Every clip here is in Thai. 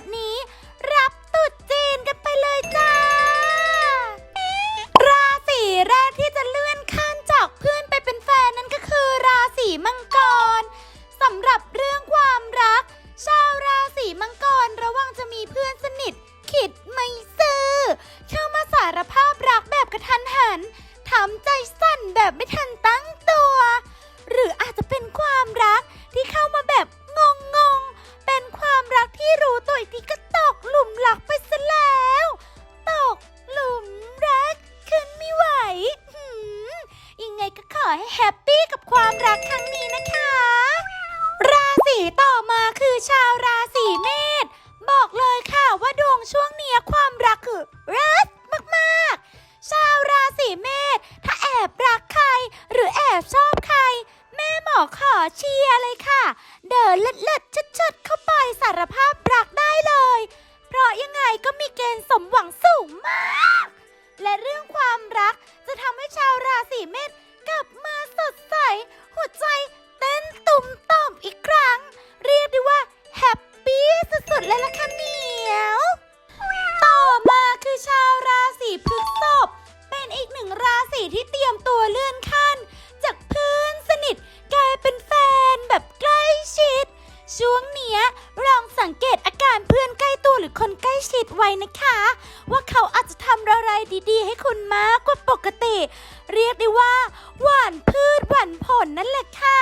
ดนี้ รับตุดจีนกันไปเลยจ้า ราศีแรกที่จะเลื่อนขั้นจากเพื่อนไปเป็นแฟนนั้นก็คือราศีมังกรสำหรับเรื่องความรัก ชาวราศีมังกรระวังจะมีเพื่อนสนิทขิดไม่ซื่อเข้ามาสารภาพรักแบบกระทันหันทำใจสั่นแบบไม่ทันตั้งตัว หรืออาจจะเป็น อให้แฮปปี้กับความรักครั้งนี้นะคะ ราศีต่อมาคือชาวราศีเมษบอกเลยค่ะว่าดวงช่วงนี้ความรักคือรักมากๆ ชาวราศีเมษถ้าแอบรักใคร หรือแอบชอบใคร แม่หมอขอเชียร์เลยค่ะ เดินเลิศๆชัดๆเข้าไปสารภาพรักได้เลย เพราะยังไงก็มีเกณฑ์สมหวังสูงมาก และเรื่องความรักจะทำให้ชาวราศีเมษ สดใสหัวใจเต้นตุ่มต่อมอีกครั้ง เรียกได้ว่าแฮปปี้สุดๆเลยล่ะค่ะเหนียว ต่อมาคือชาวราศีพฤษภเป็นอีกหนึ่งราศีที่เตรียมตัวเลื่อนขั้น จากเพื่อนสนิทกลายเป็นแฟนแบบใกล้ชิด ช่วงเนี้ยลองสังเกตอาการเพื่อนใกล้ตัวหรือคนใกล้ชิดไว้นะคะ ว่าเขาอาจจะทำอะไรดีๆ ให้คุณมากกว่าปกติ เรียกได้ว่า หวานพืชหวานผลนั่นแหละค่ะ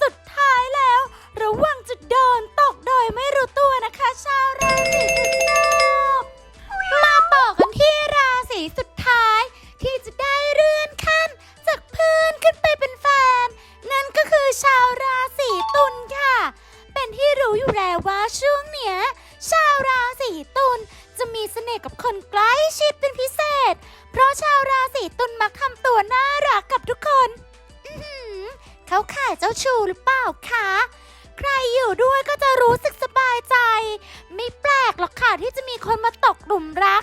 สุดท้ายแล้ว ระวังจะโดนตกโดยไม่รู้ตัวนะคะ ชาวราศีพฤษภมาต่อกันที่ราศีสุดท้าย ที่จะได้เลื่อนขั้น จากเพื่อนขึ้นไปเป็นแฟน นั่นก็คือชาวราศีตุลค่ะ เป็นที่รู้อยู่แล้วว่าช่วงเนี้ยชาวราศีตุลจะมีเสน่ห์กับคนใกล้ชิดเป็นพิเศษ เพราะชาวราศีตุล เขาข่ายเจ้าชูหรือเปล่าคะ ใครอยู่ด้วยก็จะรู้สึกสบายใจ ไม่แปลกหรอกค่ะที่จะมีคนมาตกหลุมรัก